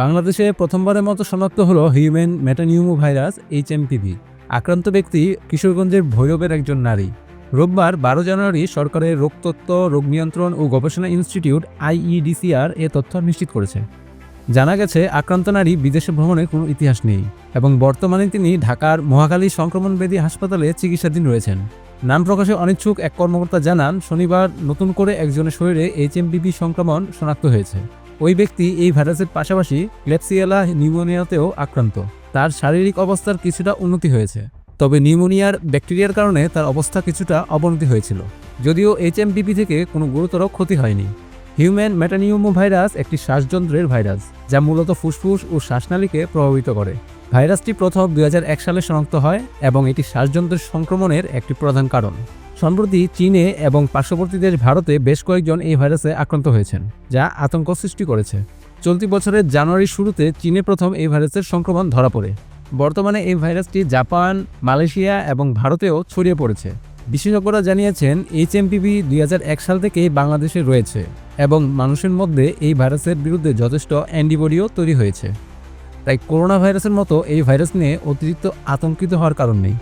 বাংলাদেশে প্রথমবারের মতো শনাক্ত হলো হিউম্যান মেটানিউমো ভাইরাস এইচএমপিভি আক্রান্ত ব্যক্তি কিশোরগঞ্জের ভৈরবের একজন নারী। রোববার বারো জানুয়ারি সরকারের রোগতত্ত্ব রোগ নিয়ন্ত্রণ ও গবেষণা ইনস্টিটিউট আইইডিসিআর এ তথ্য নিশ্চিত করেছে। জানা গেছে, আক্রান্ত নারী বিদেশে ভ্রমণের কোনো ইতিহাস নেই এবং বর্তমানে তিনি ঢাকার মহাখালী সংক্রমণ ব্যাধি হাসপাতালে চিকিৎসাধীন রয়েছেন। নাম প্রকাশে অনিচ্ছুক এক কর্মকর্তা জানান, শনিবার নতুন করে একজনের শরীরে এইচএমপিভি সংক্রমণ শনাক্ত হয়েছে। ওই ব্যক্তি এই ভাইরাসের পাশাপাশি ক্লেপসিয়েলা নিউমোনিয়াতেও আক্রান্ত। তার শারীরিক অবস্থার কিছুটা উন্নতি হয়েছে, তবে নিউমোনিয়ার ব্যাকটেরিয়ার কারণে তার অবস্থা কিছুটা অবনতি হয়েছিল। যদিও এইচএমপিভি থেকে কোনো গুরুতর ক্ষতি হয়নি। হিউম্যান ম্যাটানিউমো ভাইরাস একটি শ্বাসযন্ত্রের ভাইরাস, যা মূলত ফুসফুস ও শ্বাসনালীকে প্রভাবিত করে। ভাইরাসটি প্রথম দুই হাজার এক সালে শনাক্ত হয় এবং এটি শ্বাসযন্ত্রের সংক্রমণের একটি প্রধান কারণ। সম্প্রতি চীনে এবং পার্শ্ববর্তী দেশ ভারতে বেশ কয়েকজন এই ভাইরাসে আক্রান্ত হয়েছেন, যা আতঙ্ক সৃষ্টি করেছে। চলতি বছরের জানুয়ারির শুরুতে চীনে প্রথম এই ভাইরাসের সংক্রমণ ধরা পড়ে। বর্তমানে এই ভাইরাসটি জাপান, মালয়েশিয়া এবং ভারতেও ছড়িয়ে পড়েছে। বিশেষজ্ঞরা জানিয়েছেন, এইচ এইচএমপিভি দুই সাল থেকেই বাংলাদেশে রয়েছে এবং মানুষের মধ্যে এই ভাইরাসের বিরুদ্ধে যথেষ্ট অ্যান্টিবডিও তৈরি হয়েছে। তাই করোনা ভাইরাসের মতো এই ভাইরাস নিয়ে অতিরিক্ত আতঙ্কিত হওয়ার কারণ নেই।